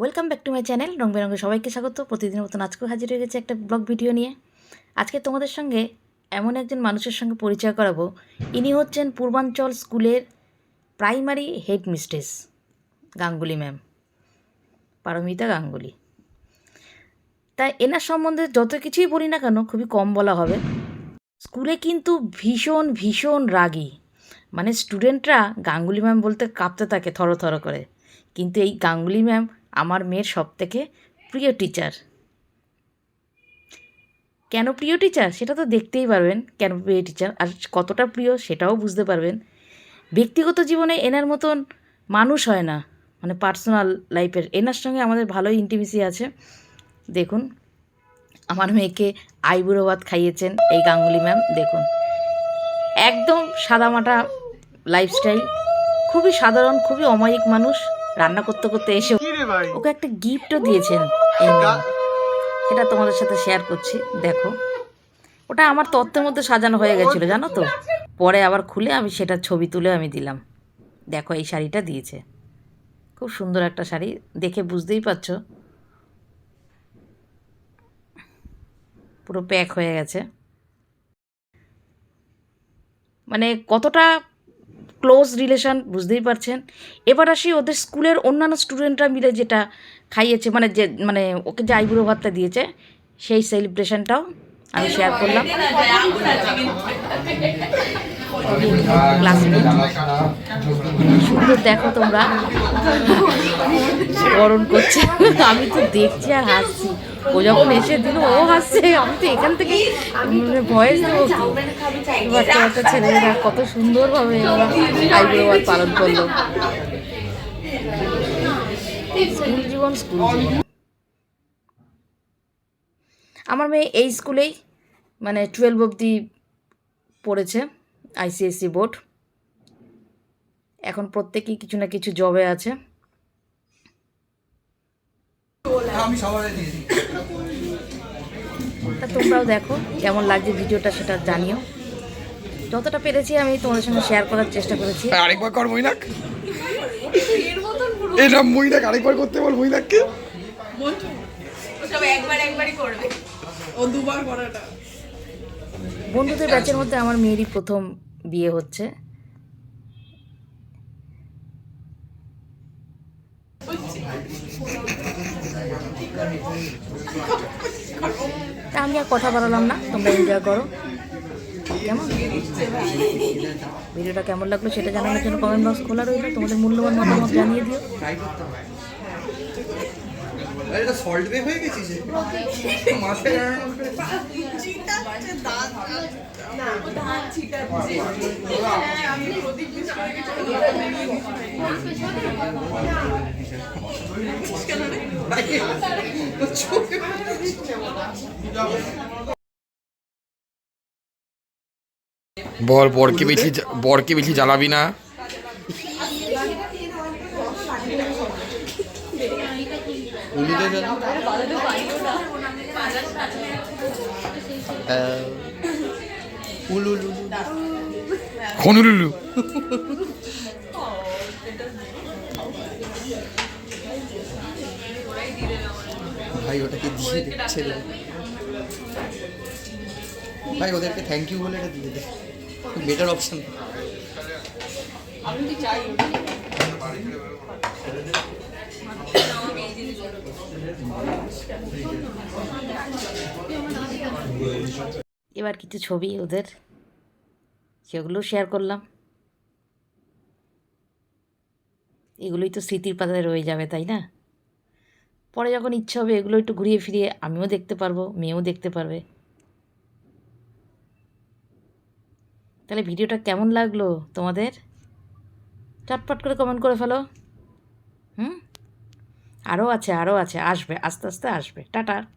Welcome back to my channel Rong Beronge সবাইকে স্বাগত। প্রতিদিনের মতন আজকেও হাজির হয়ে গেছে একটা ব্লগ ভিডিও নিয়ে। আজকে তোমাদের সঙ্গে এমন একজন মানুষের সঙ্গে পরিচয় করাবো। ইনি হচ্ছেন পূর্বাঞ্চল স্কুলের primary headmistress Ganguly ma'am Paromita Ganguly. তাই এনার সম্বন্ধে যত কিছুই বলি না কেন, খুবই কম বলা হবে। স্কুলে কিন্তু ভীষণ ভীষণ রাগী। মানে স্টুডেন্টরা গাঙ্গুলি ম্যাম বলতে কাঁপতে থাকে থরো থরো করে। কিন্তু এই গাঙ্গুলি ম্যাম আমার মেয়ের সব থেকে প্রিয় টিচার কেন প্রিয় টিচার সেটা তো দেখতেই পারবেন কেন প্রিয় টিচার আর কতটা প্রিয় সেটাও বুঝতে পারবেন। ব্যক্তিগত জীবনে এনার মতন মানুষ হয় না। মানে পার্সোনাল লাইফের এনার সঙ্গে আমাদের ভালোই ইন্টিমেসি আছে। দেখুন, আমার মেয়েকে আইবুড়ো ভাত খাইয়েছেন এই গাঙ্গুলি ম্যাম দেখুন। একদম সাদামাটা লাইফস্টাইল খুবই সাধারণ, খুবই অমায়িক মানুষ। রান্না করতে করতে এসে ওকে একটা গিফটও দিয়েছেন এই সেটা তোমাদের সাথে শেয়ার করছি দেখো। ওটা আমার তত্ত্বের মধ্যে সাজানো হয়ে গেছিল জানো তো? পরে আবার খুলে আমি সেটা ছবি তুলে আমি দিলাম। দেখো এই শাড়িটা দিয়েছে। খুব সুন্দর একটা শাড়ি দেখে বুঝতেই পারছ? পুরো প্যাক হয়ে গেছে। মানে কতটা ক্লোজ রিলেশন, বুঝতেই পারছেন। এবার আসি ওদের স্কুলের অন্যান্য স্টুডেন্টরা মিলে যেটা খাইয়েছে মানে যে মানে ওকে যে আইবুড়ো ভাতটা দিয়েছে, সেই সেলিব্রেশনটাও আমি শেয়ার করলাম। সুন্দর দেখো তোমরা। বরণ করছে। আমি তো দেখছি আর হাসছি। ও যখন এসে দিল, ও হাসছে থেকে ভয়েস বাচ্চা বাচ্চা ছেলেরা কত সুন্দরভাবে ওরা পালন করল। স্কুল জীবন, স্কুল আমার মেয়ে এই স্কুলেই মানে টুয়েলভ অবধি পড়েছে আইসিএসসি বোর্ড এখন প্রত্যেকেই কিছু না কিছু জবে আছে আমি সবার দিয়েছি তা তোমরাও দেখো কেমন লাগছে ভিডিওটা সেটা জানিও। যতটা পেরেছি আমি তোমাদের সঙ্গে শেয়ার করার চেষ্টা করেছি। আরেকবার কর মইনাক এটা মইনাক আরেকবার করতে বল মইনাককে সব একবার একবারই করবে। ও দুবার করাটা। বন্ধুদের ব্যাচের মধ্যে আমার মেয়েরই প্রথম বিয়ে হচ্ছে। তা আমি আর কথা বাড়ালাম না, তোমরা এনজয় করো। কেমন? ভিডিওটা কেমন লাগল সেটা জানানোর জন্য কমেন্ট বক্স খোলা রইল। তোমাদের মূল্যবান মতামত জানিয়ে দিও। এটা সল্ট বে হয়ে গেছিস মাথায় বল বরকে বেশি বরকে বেশি জ্বালাবি না? খনুলুলু। ভাই ওটাকে দিয়ে দে ছেড়ে ভাই ওদেরকে থ্যাংক ইউ বলে এটা দিয়ে দে। বেটার অপশন এবার কিছু ছবি ওদের, সেগুলো শেয়ার করলাম। এগুলোই তো স্মৃতির পাতায় রয়ে যাবে, তাই না? পরে যখন ইচ্ছা হবে এগুলো একটু ঘুরিয়ে ফিরিয়ে আমিও দেখতে পারব, মেয়েও দেখতে পারবে। তাহলে ভিডিওটা কেমন লাগল তোমাদের? চটপট করে কমেন্ট করে ফেলো। আরও আছে আরও আছে আসবে আস্তে আস্তে আসবে। টাটা।